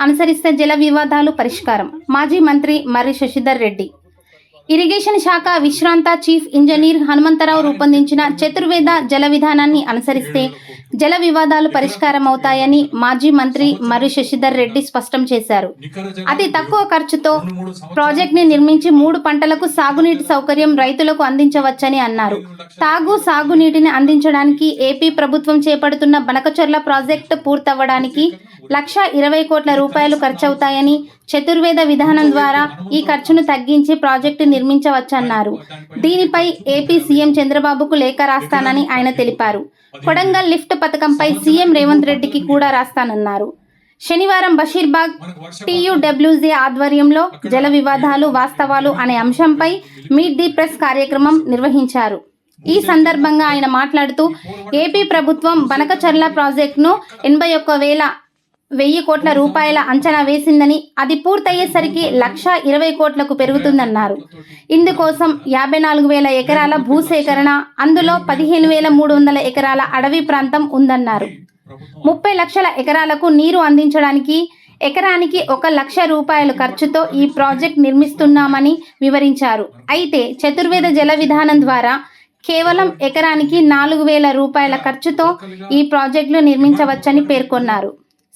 అనుసరిస్తే జల వివాదాలు పరిష్కారం. మాజీ మంత్రి మర్రి శశిధర్ రెడ్డి. ఇరిగేషన్ శాఖ విశ్రాంత చీఫ్ ఇంజనీర్ హనుమంతరావు రూపొందించిన చతుర్వేద జల విధానాన్ని అనుసరిస్తే జల వివాదాలు పరిష్కారం అవుతాయని మాజీ మంత్రి మర్రి శశిధర్ రెడ్డి స్పష్టం చేశారు. అతి తక్కువ ఖర్చుతో ప్రాజెక్ట్ని నిర్మించి మూడు పంటలకు సాగునీటి సౌకర్యం రైతులకు అందించవచ్చని అన్నారు. తాగు సాగునీటిని అందించడానికి ఏపీ ప్రభుత్వం చేపడుతున్న బనకచర్ల ప్రాజెక్టు పూర్తవ్వడానికి లక్ష ఇరవై కోట్ల రూపాయలు ఖర్చవుతాయని చతుర్వేద విధానం ద్వారా ఈ ఖర్చును తగ్గించి ప్రాజెక్టు నిర్మించవచ్చన్నారు. దీనిపై ఏపీ సీఎం చంద్రబాబుకు లేఖ రాస్తానని ఆయన తెలిపారు. కొడంగల్ లిఫ్ట్ పథకంపై సీఎం రేవంత్ రెడ్డికి కూడా రాస్తానన్నారు. శనివారం బషీర్బాగ్ టీయూడబ్ల్యూజే ఆధ్వర్యంలో జల వివాదాలు వాస్తవాలు అనే అంశంపై మీట్ ది ప్రెస్ కార్యక్రమం నిర్వహించారు. ఈ సందర్భంగా ఆయన మాట్లాడుతూ ఏపీ ప్రభుత్వం బనకచర్ల ప్రాజెక్టును ఎనభై ఒక్క వేల వెయ్యి కోట్ల రూపాయల అంచనా వేసిందని అది పూర్తయ్యేసరికి లక్ష ఇరవై కోట్లకు పెరుగుతుందన్నారు. ఇందుకోసం యాభై నాలుగు వేల ఎకరాల భూసేకరణ అందులో పదిహేను వేల మూడు వందల ఎకరాల అడవి ప్రాంతం ఉందన్నారు. ముప్పై లక్షల ఎకరాలకు నీరు అందించడానికి ఎకరానికి ఒక లక్ష రూపాయల ఖర్చుతో ఈ ప్రాజెక్ట్ నిర్మిస్తున్నామని వివరించారు. అయితే చతుర్వేద జల విధానం ద్వారా కేవలం ఎకరానికి నాలుగు వేల రూపాయల ఖర్చుతో ఈ ప్రాజెక్టులు నిర్మించవచ్చని పేర్కొన్నారు.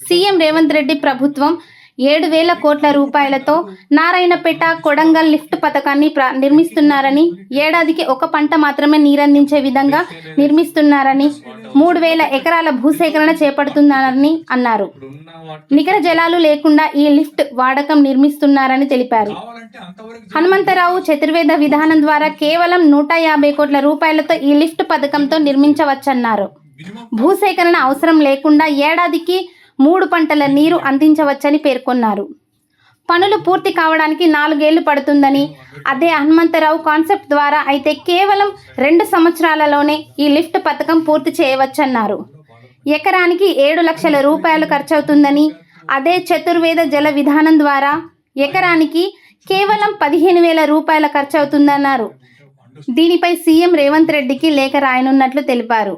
సీఎం రేవంత్ రెడ్డి ప్రభుత్వం ఏడు వేల కోట్ల రూపాయలతో నారాయణపేట కొడంగల్ లిఫ్ట్ పథకాన్ని ప్ర నిర్మిస్తున్నారని ఏడాదికి ఒక పంట మాత్రమే నీరందించే విధంగా నిర్మిస్తున్నారని మూడు వేల ఎకరాల భూసేకరణ చేపడుతున్నారని అన్నారు. నికర జలాలు లేకుండా ఈ లిఫ్ట్ వాడకం నిర్మిస్తున్నారని తెలిపారు. హనుమంతరావు చతుర్వేద విధానం ద్వారా కేవలం నూట యాభై కోట్ల రూపాయలతో ఈ లిఫ్ట్ పథకంతో నిర్మించవచ్చన్నారు. భూసేకరణ అవసరం లేకుండా ఏడాదికి మూడు పంటల నీరు అందించవచ్చని పేర్కొన్నారు. పనులు పూర్తి కావడానికి నాలుగేళ్ళు పడుతుందని అదే హనుమంతరావు కాన్సెప్ట్ ద్వారా అయితే కేవలం రెండు సంవత్సరాలలోనే ఈ లిఫ్ట్ పథకం పూర్తి చేయవచ్చన్నారు. ఎకరానికి ఏడు లక్షల రూపాయలు ఖర్చవుతుందని అదే చతుర్వేద జల విధానం ద్వారా ఎకరానికి కేవలం పదిహేను వేల రూపాయల ఖర్చవుతుందన్నారు. దీనిపై సీఎం రేవంత్ రెడ్డికి లేఖ రాయనున్నట్లు తెలిపారు.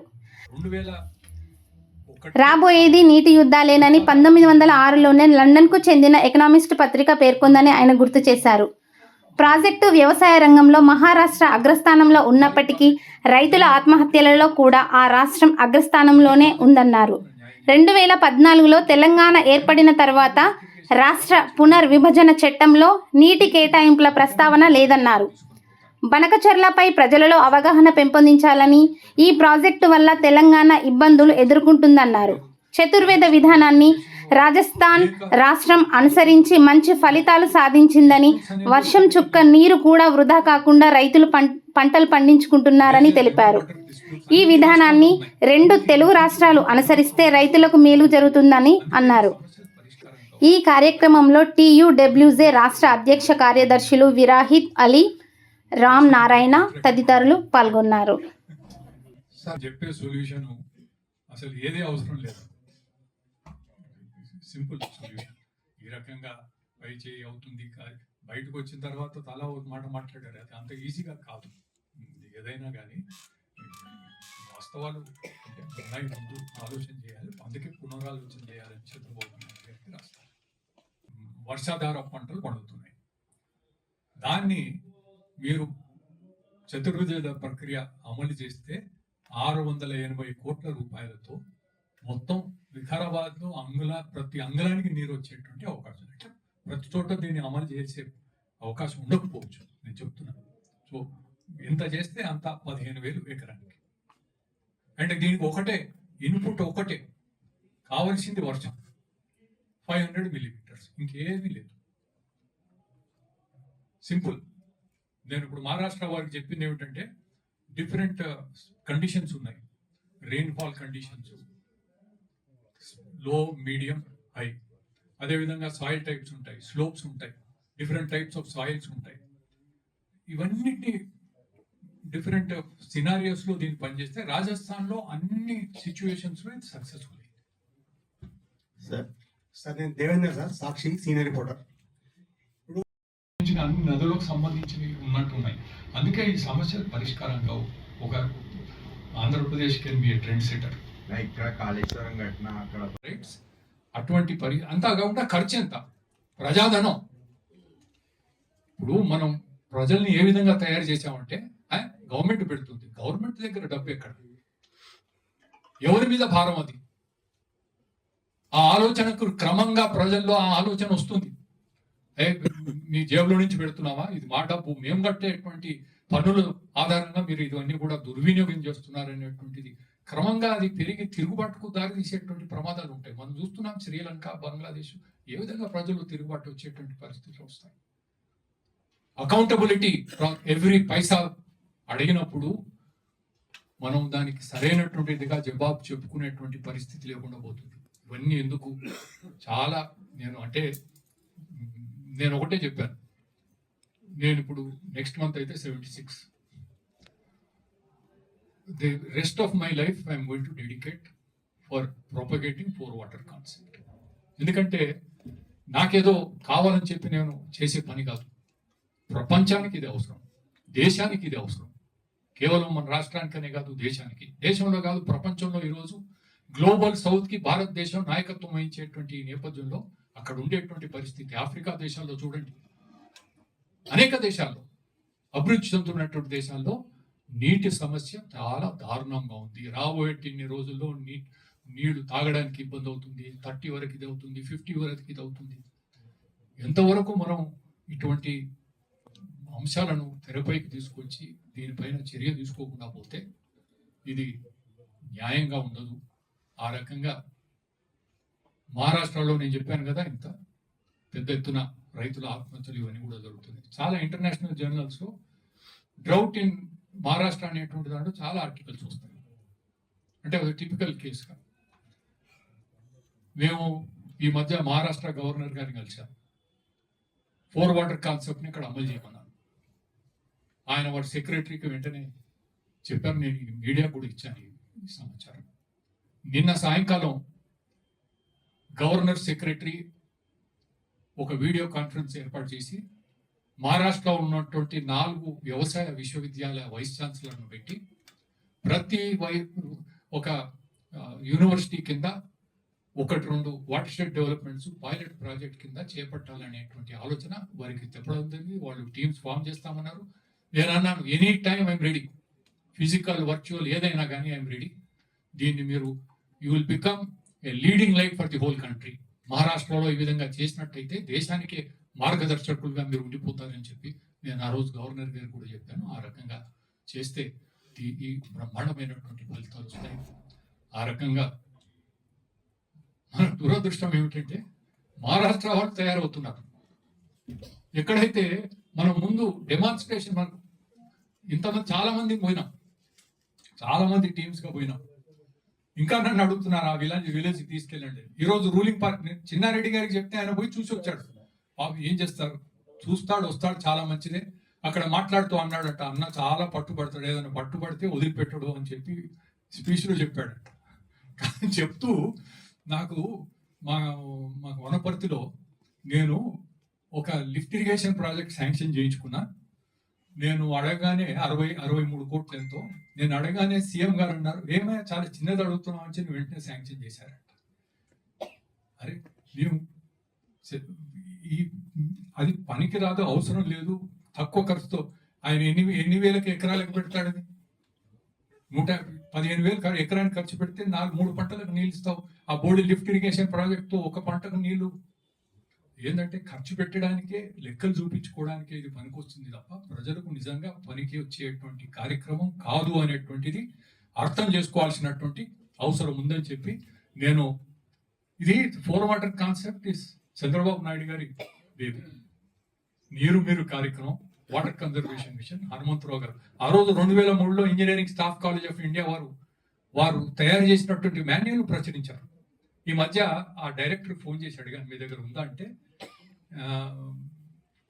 రాబోయేది నీటి యుద్ధాలేనని పంతొమ్మిది వందల ఆరులోనే లండన్కు చెందిన ఎకనామిస్ట్ పత్రిక పేర్కొందని ఆయన గుర్తు చేశారు. ప్రాజెక్టు వ్యవసాయ రంగంలో మహారాష్ట్ర అగ్రస్థానంలో ఉన్నప్పటికీ రైతుల ఆత్మహత్యలలో కూడా ఆ రాష్ట్రం అగ్రస్థానంలోనే ఉందన్నారు. రెండు వేల పద్నాలుగులో తెలంగాణ ఏర్పడిన తర్వాత రాష్ట్ర పునర్విభజన చట్టంలో నీటి కేటాయింపుల ప్రస్తావన లేదన్నారు. బనకచర్లపై ప్రజలలో అవగాహన పెంపొందించాలని ఈ ప్రాజెక్టు వల్ల తెలంగాణ ఇబ్బందులు ఎదుర్కొంటుందన్నారు. చతుర్వేద విధానాన్ని రాజస్థాన్ రాష్ట్రం అనుసరించి మంచి ఫలితాలు సాధించిందని వర్షం చుక్క నీరు కూడా వృధా కాకుండా రైతులు పం- పంటలు పండించుకుంటున్నారని తెలిపారు. ఈ విధానాన్ని రెండు తెలుగు రాష్ట్రాలు అనుసరిస్తే రైతులకు మేలు జరుగుతుందని అన్నారు. ఈ కార్యక్రమంలో టీయూడబ్ల్యూజే రాష్ట్ర అధ్యక్ష కార్యదర్శులు విరాహిత్ అలీ రామ్ నారాయణ తదితరులు పాల్గొన్నారు. సార్ చెప్పే సొల్యూషన్ అసలు ఏదే అవసరం లేదు. Simple solution. ఈ రకంగా పై చేయి అవుతుంది. కా- బయటకు వచ్చిన తర్వాత తలా ఒక మాట మాట్లాడారు. అది అంత ఈజీగా కాదు. ఏదైనా కానీ వాస్తవాలు ఉన్నాయి. ముందు ఆలోచన చేయాలి. అందుకే పునరాలోచన చేయాలని చంద్రబాబు నాయుడు గారికి రాస్తారు. వర్షాధార పంటలు పండుతున్నాయి. దాన్ని మీరు చతుర్విధ ప్రక్రియ అమలు చేస్తే ఆరు వందల ఎనభై కోట్ల రూపాయలతో మొత్తం వికారాబాద్లో అంగుళ ప్రతి అంగుళానికి నీరు వచ్చేటువంటి అవకాశం అంటే ప్రతి చోట దీన్ని అమలు చేసే అవకాశం ఉండకపోవచ్చు. నేను చెప్తున్నాను. సో ఎంత చేస్తే అంత పదిహేను వేలు ఎకరానికి. అంటే దీనికి ఒకటే ఇన్పుట్ ఒకటే. కావలసింది వర్షం. Five hundred millimetres. ఇంకేమీ లేదు. సింపుల్. నేను ఇప్పుడు మహారాష్ట్ర వారికి చెప్పింది ఏమిటంటే డిఫరెంట్ కండిషన్స్ uh, ఉన్నాయి. రెయిన్ఫాల్ కండిషన్స్లో మీడియం హై అదేవిధంగా సాయిల్ టైప్స్ ఉంటాయి స్లోప్స్ ఉంటాయి డిఫరెంట్ టైప్స్ ఆఫ్ సాయిల్స్ ఉంటాయి. ఇవన్నిటిని డిఫరెంట్ సినారియోస్లో uh, దీన్ని పనిచేస్తే రాజస్థాన్లో అన్ని సిచ్యువేషన్స్లో ఇది సక్సెస్ఫుల్ సార్ సార్ నేను Devendra sir Sakshi senior reporter అన్ని నదులకు సంబంధించినవి ఉన్నట్టున్నాయి. అందుకే ఈ సమస్యలు పరిష్కారం కావు ఒక Andhra Pradesh can be trend setter. ఇక్కడ కాళేశ్వరం అక్కడ రైట్స్ అటువంటి పరి అంతా కాకుండా ఖర్చు ఎంత? ప్రజాధనం. ఇప్పుడు మనం ప్రజల్ని ఏ విధంగా తయారు చేసామంటే గవర్నమెంట్ పెడుతుంది. గవర్నమెంట్ దగ్గర డబ్బు ఎక్కడ? ఎవరి మీద భారం అది? ఆ ఆలోచనకు క్రమంగా ప్రజల్లో ఆ ఆలోచన వస్తుంది. మీ జేబులో నుంచి పెడుతున్నావా? ఇది మా డబ్బు మేము కట్టేటువంటి పన్నుల ఆధారంగా మీరు ఇవన్నీ కూడా దుర్వినియోగం చేస్తున్నారనేటువంటిది. క్రమంగా అది పెరిగి తిరుగుబాటుకు దారి తీసేటువంటి ప్రమాదాలు ఉంటాయి. మనం చూస్తున్నాం శ్రీలంక బంగ్లాదేశ్ ఏ విధంగా ప్రజలు తిరుగుబాటు వచ్చేటువంటి పరిస్థితులు వస్తాయి. అకౌంటబిలిటీ ఎవ్రీ పైసా అడిగినప్పుడు మనం దానికి సరైనటువంటిదిగా జవాబు చెప్పుకునేటువంటి పరిస్థితి లేకుండా పోతుంది. ఇవన్నీ ఎందుకు? చాలా నేను అంటే నేను ఒకటే చెప్పాను. నేను ఇప్పుడు నెక్స్ట్ మంత్ అయితే seventy six the rest of my life I'm going to dedicate for propagating four water concept ఎందుకంటే నాకేదో కావాలని చెప్పి నేను చేసే పని కాదు. ప్రపంచానికి ఇది అవసరం. దేశానికి ఇది అవసరం. కేవలం మన రాష్ట్రానికనే కాదు దేశానికి. దేశంలో కాదు ప్రపంచంలో ఈరోజు గ్లోబల్ సౌత్కి భారతదేశం నాయకత్వం వహించేటువంటి ఈ నేపథ్యంలో అక్కడ ఉండేటువంటి పరిస్థితి ఆఫ్రికా దేశాల్లో చూడండి. అనేక దేశాల్లో అభివృద్ధి చెందుతున్నటువంటి దేశాల్లో నీటి సమస్య చాలా దారుణంగా ఉంది. రాబోయే ఇన్ని రోజుల్లో నీ నీళ్ళు తాగడానికి ఇబ్బంది అవుతుంది. థర్టీ వరకు ఇది అవుతుంది ఫిఫ్టీ వరకు ఇది అవుతుంది. ఎంతవరకు మనం ఇటువంటి అంశాలను తెరపైకి తీసుకొచ్చి దీనిపైన చర్య తీసుకోకుండా పోతే ఇది న్యాయంగా ఉండదు. ఆ రకంగా మహారాష్ట్రలో నేను చెప్పాను కదా ఇంత పెద్ద ఎత్తున రైతుల ఆత్మహత్యలు ఇవన్నీ కూడా జరుగుతుంది చాలా ఇంటర్నేషనల్ జర్నల్స్లో డ్రౌట్ ఇన్ మహారాష్ట్ర అనేటువంటి దాంట్లో చాలా ఆర్టికల్స్ వస్తాయి. అంటే ఒక టిపికల్ కేసుగా మేము ఈ మధ్య మహారాష్ట్ర గవర్నర్ గారిని కలిసాం. ఫోర్ వాటర్ కాన్సెప్ట్ని ఇక్కడ అమలు చేయమన్నాను ఆయన వారి సెక్రటరీకి వెంటనే చెప్పారు నేను మీడియా కూడా ఇచ్చాను ఈ సమాచారం. నిన్న సాయంకాలం గవర్నర్ సెక్రటరీ ఒక వీడియో కాన్ఫరెన్స్ ఏర్పాటు చేసి మహారాష్ట్రలో ఉన్నటువంటి నాలుగు వ్యవసాయ విశ్వవిద్యాలయ వైస్ ఛాన్సలర్ను పెట్టి ప్రతి వై ఒక యూనివర్సిటీ కింద ఒకటి రెండు water shed developments pilot project కింద చేపట్టాలనేటువంటి ఆలోచన వారికి చెప్పడం జరిగింది. వాళ్ళు టీమ్స్ ఫామ్ చేస్తామన్నారు. నేను అన్నాను any time I'm ready. Physical virtual ఏదైనా కానీ ఐఎమ్ రెడీ. దీన్ని మీరు you will become a leading light for the whole country మహారాష్ట్రలో ఈ విధంగా చేసినట్టయితే దేశానికి మార్గదర్శకులుగా మీరు ఉండిపోతారని చెప్పి నేను ఆ రోజు గవర్నర్ గారు కూడా చెప్పాను. ఆ రకంగా చేస్తే ఈ- బ్రహ్మాండమైనటువంటి ఫలితాలు వస్తాయి. ఆ రకంగా మన దురదృష్టం ఏమిటంటే మహారాష్ట్ర వాళ్ళు తయారవుతున్నారు. ఎక్కడైతే మనం ముందు డెమాన్స్ట్రేషన్ మనం ఇంతమంది చాలా మంది పోయినాం చాలా మంది పోయినాం. ఇంకా నన్ను అడుగుతున్నారు ఆ విలేజ్ విలేజ్ తీసుకెళ్ళండి. ఈ రోజు రూలింగ్ పార్టీ చిన్నారెడ్డి గారికి చెప్తే ఆయన పోయి చూసి వచ్చాడు. ఏం చేస్తారు? చూస్తాడు వస్తాడు చాలా మంచిదే. అక్కడ మాట్లాడుతూ అన్నాడట అన్న చాలా పట్టుబడతాడు ఏదైనా పట్టుబడితే వదిలిపెట్టడు అని చెప్పి స్పీచ్లో చెప్పాడట కానీ చెప్తూ నాకు మా మా వనపర్తిలో నేను ఒక లిఫ్ట్ ఇరిగేషన్ ప్రాజెక్ట్ శాంక్షన్ చేయించుకున్నా. నేను అడగగానే అరవై అరవై మూడు కోట్లు ఎంతో. నేను అడగానే సీఎం గారు అన్నారు ఏమైనా చాలా చిన్నది అడుగుతున్నాం అని చెప్పి వెంటనే శాంక్షన్ చేశారంట అరే మేము సె- ఈ అది పనికి రాదు అవసరం లేదు తక్కువ ఖర్చుతో. ఆయన ఎన్ని ఎన్ని వేలకు ఎకరాలకు పెడతాడని నూట పదిహేను వేలు ఎకరానికి ఖర్చు పెడితే నాలుగు మూడు పంటలకు నీళ్ళు ఇస్తావు. ఆ బోర్డు లిఫ్ట్ ఇరిగేషన్ ప్రాజెక్టు ఒక పంటకు నీళ్ళు ఏంటంటే ఖర్చు పెట్టడానికే లెక్కలు చూపించుకోవడానికే ఇది పనికొస్తుంది తప్ప ప్రజలకు నిజంగా పనికి వచ్చేటువంటి కార్యక్రమం కాదు అనేటువంటిది అర్థం చేసుకోవాల్సినటువంటి అవసరం ఉందని చెప్పి నేను ఇది four water concept is Chandrababu Naidu గారి బేబీ నీరు మీరు కార్యక్రమం వాటర్ కన్జర్వేషన్ మిషన్ హనుమంతరావు గారు. ఆ రోజు రెండు వేల మూడులో engineering staff college of India వారు వారు తయారు చేసినటువంటి మాన్యువల్ ప్రచురించారు. ఈ మధ్య ఆ డైరెక్టర్ ఫోన్ చేసి అడిగాను మీ దగ్గర ఉందా అంటే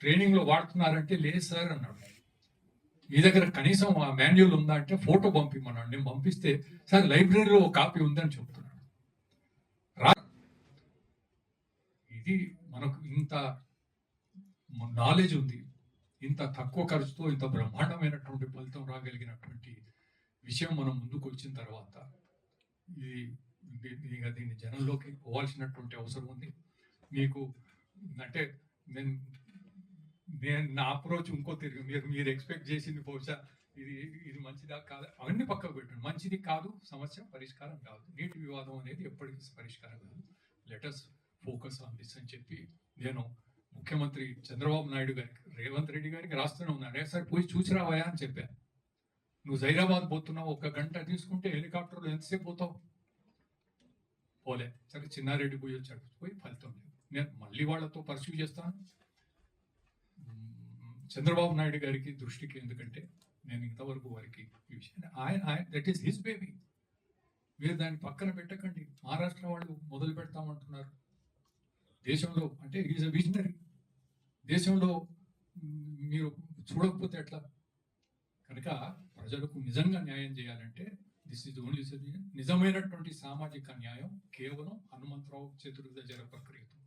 ట్రైనింగ్లో వాడుతున్నారంటే లేదు సార్ అన్నాడు. మీ దగ్గర కనీసం ఆ మాన్యువల్ ఉందా అంటే ఫోటో పంపిమన్నాడు నేను పంపిస్తే సార్ లైబ్రరీలో ఒక కాపీ ఉందని చెప్తున్నాడు. రా. ఇది మనకు ఇంత నాలెడ్జ్ ఉంది. ఇంత తక్కువ ఖర్చుతో ఇంత బ్రహ్మాండమైనటువంటి ఫలితం రాగలిగినటువంటి విషయం మనం ముందుకు వచ్చిన తర్వాత ఇది దీన్ని జనంలోకి పోవాల్సినటువంటి అవసరం ఉంది. మీకు అంటే నేను నేను నా అప్రోచ్ ఇంకో తిరిగి మీరు మీరు ఎక్స్పెక్ట్ చేసింది బహుశా ఇది ఇది మంచిదా కాదు? అవన్నీ పక్కకు పెట్టండి. మంచిది కాదు సమస్య పరిష్కారం కాదు. నీటి వివాదం అనేది ఎప్పటికీ పరిష్కారం కాదు. లెటర్స్ ఫోకస్ ఆన్ దిస్ అని చెప్పి నేను ముఖ్యమంత్రి చంద్రబాబు నాయుడు గారికి రేవంత్ రెడ్డి గారికి రాస్తూనే ఉన్నాను. "ఏ సార్ పోయి చూసి రావాయా అని చెప్పాను నువ్వు జైరాబాద్ పోతున్నావు ఒక గంట తీసుకుంటే హెలికాప్టర్లో ఎంతసేపు పోతావు? పోలే. సరే చిన్నారెడ్డి పోయి వచ్చాడు పోయి ఫలితం లేదు. నేను మళ్ళీ వాళ్ళతో పర్సూ చేస్తాను. చంద్రబాబు నాయుడు గారికి దృష్టికి ఎందుకంటే నేను ఇంతవరకు వారికి ఈ విషయాన్ని ఆయన ఆయన దట్ ఈస్ హిస్ బేబీ మీరు దాన్ని పక్కన పెట్టకండి. మహారాష్ట్ర వాళ్ళు మొదలు పెడతామంటున్నారు. దేశంలో అంటే ఈజ్ అ విజనరీ దేశంలో మీరు చూడకపోతే ఎట్లా? కనుక ప్రజలకు నిజంగా న్యాయం చేయాలంటే దిస్ ఇస్ ఓన్లీ నిజమైనటువంటి సామాజిక న్యాయం కేవలం హనుమంతరావు చతుర్విధ జల ప్రక్రియతో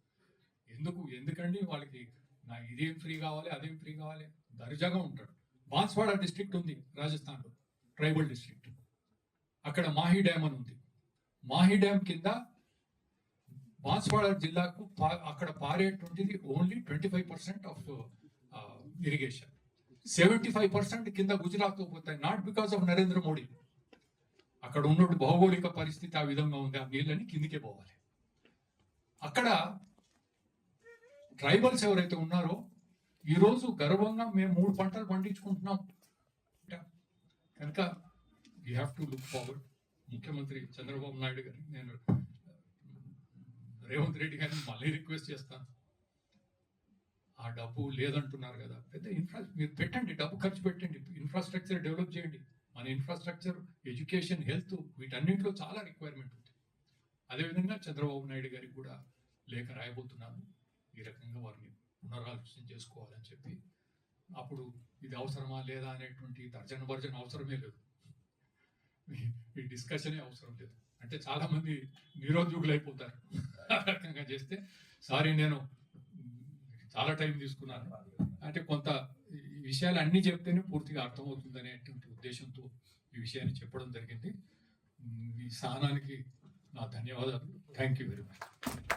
ఎందుకు? ఎందుకండి వాళ్ళకి నా ఇదేం ఫ్రీ కావాలి అదేం ఫ్రీ కావాలి? దర్జాగా ఉంటాడు. బాన్స్వాడ డిస్ట్రిక్ట్ ఉంది రాజస్థాన్లో ట్రైబల్ డిస్ట్రిక్ట్ అక్కడ మాహి డ్యామ్ అని ఉంది. మాహి డ్యామ్ కింద బాన్స్వాడ జిల్లాకు పా- అక్కడ పారేటువంటిది only twenty five percent of irrigation seventy five percent కింద గుజరాత్ పోతాయి. Not because of Narendra Modi. అక్కడ ఉన్నటువంటి భౌగోళిక పరిస్థితి ఆ విధంగా ఉంది. ఆ నీళ్ళని కిందికే పోవాలి. అక్కడ ట్రైబల్స్ ఎవరైతే ఉన్నారో ఈరోజు గర్వంగా మేము మూడు పంటలు పండించుకుంటున్నాం. కనుక you have to look forward ముఖ్యమంత్రి చంద్రబాబు నాయుడు గారిని నేను రేవంత్ రెడ్డి గారిని మళ్ళీ రిక్వెస్ట్ చేస్తాను. ఆ డబ్బు లేదంటున్నారు కదా. పెద్ద ఇన్ఫ్రా మీరు పెట్టండి డబ్బు ఖర్చు పెట్టండి. ఇన్ఫ్రాస్ట్రక్చర్ డెవలప్ చేయండి. మన ఇన్ఫ్రాస్ట్రక్చర్ ఎడ్యుకేషన్ హెల్త్ వీటన్నింటిలో చాలా రిక్వైర్మెంట్ ఉంది అదేవిధంగా చంద్రబాబు నాయుడు గారికి కూడా లేఖ రాయబోతున్నాను. ఈ రకంగా వారిని పునరాలోచన చేసుకోవాలని చెప్పి. అప్పుడు ఇది అవసరమా లేదా అనేటువంటి తర్జన భర్జన అవసరమే లేదు. ఈ- డిస్కషనే అవసరం లేదు. అంటే చాలామంది మంది అయిపోతారు ఆ రకంగా చేస్తే సారీ నేను చాలా టైం తీసుకున్నాను. అంటే కొంత విషయాలు అన్ని చెప్తేనే పూర్తిగా అర్థమవుతుంది అనేటువంటి ఉద్దేశంతో ఈ విషయాన్ని చెప్పడం జరిగింది. మీ సహనానికి నా ధన్యవాదాలు. Thank you very much